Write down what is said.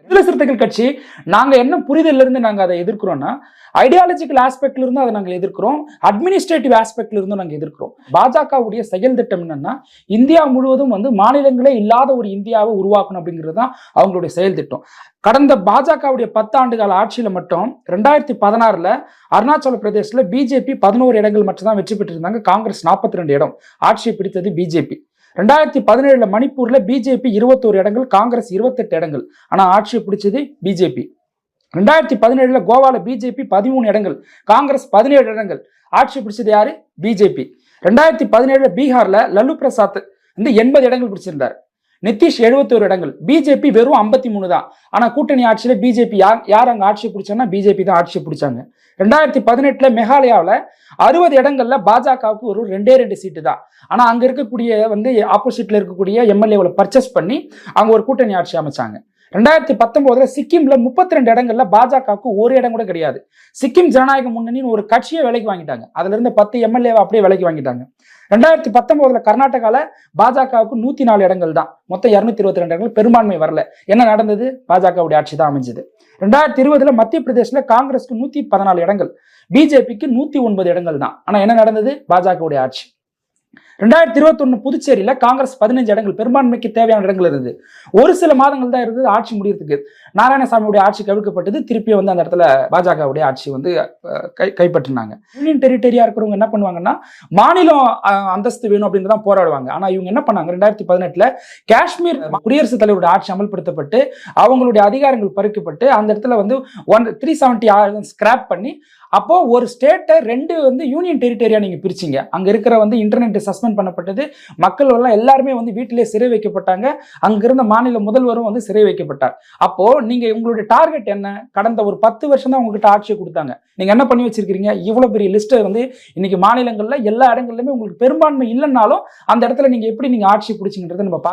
விடுதலை சிறுத்தைகள் கட்சி நாங்க என்ன புரிதல்ல இருந்து நாங்க அதை எதிர்க்கிறோம்னா ஐடியாலஜிக்கல் ஆஸ்பெக்ட்ல இருந்து அதை நாங்கள் எதிர்க்கிறோம் அட்மினிஸ்ட்ரேட்டிவ் ஆஸ்பெக்ட்ல இருந்து நாங்க எதிர்க்கிறோம். பாஜகவுடைய செயல் திட்டம் என்னன்னா இந்தியா முழுவதும் வந்து மாநிலங்களே இல்லாத ஒரு இந்தியாவை உருவாக்கணும் அப்படிங்கிறது தான் அவங்களுடைய செயல் திட்டம். கடந்த பாஜகவுடைய பத்தாண்டு கால ஆட்சியில் மட்டும் ரெண்டாயிரத்தி பதினாறுல அருணாச்சல பிரதேசத்துல பிஜேபி பதினோரு இடங்கள் மட்டும் தான் வெற்றி பெற்றிருந்தாங்க காங்கிரஸ் நாற்பத்தி ரெண்டு இடம். ஆட்சியை பிடித்தது பிஜேபி. ரெண்டாயிரத்தி பதினேழுல மணிப்பூர்ல பிஜேபி இருபத்தோரு இடங்கள் காங்கிரஸ் இருபத்தெட்டு இடங்கள். ஆனா ஆட்சியை பிடிச்சது பிஜேபி ரெண்டாயிரத்தி பதினேழுல கோவால பிஜேபி பதிமூணு இடங்கள் காங்கிரஸ் பதினேழு இடங்கள். ஆட்சி பிடிச்சது யாரு? பிஜேபி ரெண்டாயிரத்தி பதினேழுல பீகார்ல லல்லு பிரசாத் வந்து எண்பது இடங்கள் பிடிச்சிருந்தார். நிதிஷ் எழுபத்தோரு இடங்கள். பிஜேபி வெறும் ஐம்பத்தி மூணு தான். ஆனா கூட்டணி ஆட்சியில பிஜேபி யார் யார் அங்க ஆட்சி பிடிச்சாங்கன்னா பிஜேபி தான் ஆட்சி பிடிச்சாங்க. ரெண்டாயிரத்தி பதினெட்டுல மேகாலயாவில் அறுபது இடங்கள்ல பாஜகவுக்கு ஒரு ரெண்டே ரெண்டு சீட்டு தான். ஆனா அங்க இருக்கக்கூடிய வந்து ஆப்போசிட்ல இருக்கக்கூடிய எம்எல்ஏவில் பர்ச்சேஸ் பண்ணி அங்கே ஒரு கூட்டணி ஆட்சி அமைச்சாங்க. ரெண்டாயிரத்தி பத்தொன்பதுல சிக்கிம்ல முப்பத்தி ரெண்டு இடங்கள்ல பாஜகவுக்கு ஒரு இடம் கூட கிடையாது. சிக்கிம் ஜனநாயக முன்னணின்னு ஒரு கட்சியை விலைக்கு வாங்கிட்டாங்க. அதுல இருந்து பத்து எம்எல்ஏவை அப்படியே விலைக்கு வாங்கிட்டாங்க. ரெண்டாயிரத்தி பத்தொன்பதுல கர்நாடகால பாஜகவுக்கு நூத்தி நாலு இடங்கள் தான். மொத்தம் இருநூத்தி இருபத்தி ரெண்டு இடங்கள். பெரும்பான்மை வரல. என்ன நடந்தது? பாஜகவுடைய ஆட்சி தான் அமைஞ்சது. ரெண்டாயிரத்தி இருபதுல மத்திய பிரதேசல காங்கிரஸ்க்கு நூத்தி பதினாலு இடங்கள். பிஜேபிக்கு நூத்தி ஒன்பது இடங்கள் தான். ஆனா என்ன நடந்தது? பாஜகவுடைய ஆட்சி. ரெண்டாயிரத்தி இருபத்தொன்னு புதுச்சேரியில காங்கிரஸ் பதினஞ்சு இடங்கள் பெரும்பான்மைக்கு தேவையான இடங்கள் இருந்தது. ஒரு சில மாதங்கள் தான் இருந்தது ஆட்சி முடியறதுக்கு. நாராயணசாமியுடைய ஆட்சி கவிழ்க்கப்பட்டது திருப்பி வந்து அந்த இடத்துல பாஜகவுடைய ஆட்சி வந்து கை கைப்பற்றினாங்க. யூனியன் டெரிட்டரியா இருக்கிறவங்க என்ன பண்ணுவாங்கன்னா மாநிலம் அஹ், அந்தஸ்து வேணும் அப்படின்னு தான் போராடுவாங்க. ஆனா இவங்க என்ன பண்ணாங்க? ரெண்டாயிரத்தி பதினெட்டுல காஷ்மீர் குடியரசுத் தலைவருடைய ஆட்சி அமல்படுத்தப்பட்டு அவங்களுடைய அதிகாரங்கள் பறிக்கப்பட்டு அந்த இடத்துல வந்து ஒன் த்ரீ செவன்டி ஸ்கிராப் பண்ணி அப்போ ஒரு ஸ்டேட்டை ரெண்டு வந்து யூனியன் டெரிட்டரியா நீங்க பிரிச்சிங்க. அங்க இருக்கிற வந்து இன்டர்நெட் சஸ்பெண்ட் பண்ணப்பட்டது. மக்கள் எல்லாம் எல்லாருமே வந்து வீட்டிலே சிறை வைக்கப்பட்டாங்க. அங்க இருந்த மாநில முதல்வரும் வந்து சிறை வைக்கப்பட்டார். அப்போ நீங்க உங்களுடைய டார்கெட் என்ன? கடந்த ஒரு பத்து வருஷம் தான் உங்ககிட்ட ஆட்சியை கொடுத்தாங்க. நீங்க என்ன பண்ணி வச்சிருக்கீங்க இவ்வளவு பெரிய லிஸ்ட்டை வந்து இன்னைக்கு மாநிலங்கள்ல எல்லா இடங்கள்லயுமே உங்களுக்கு பெரும்பான்மை இல்லைன்னாலும் அந்த இடத்துல நீங்க எப்படி நீங்க ஆட்சி பிடிச்சிங்கன்றதை நம்ம பார்க்க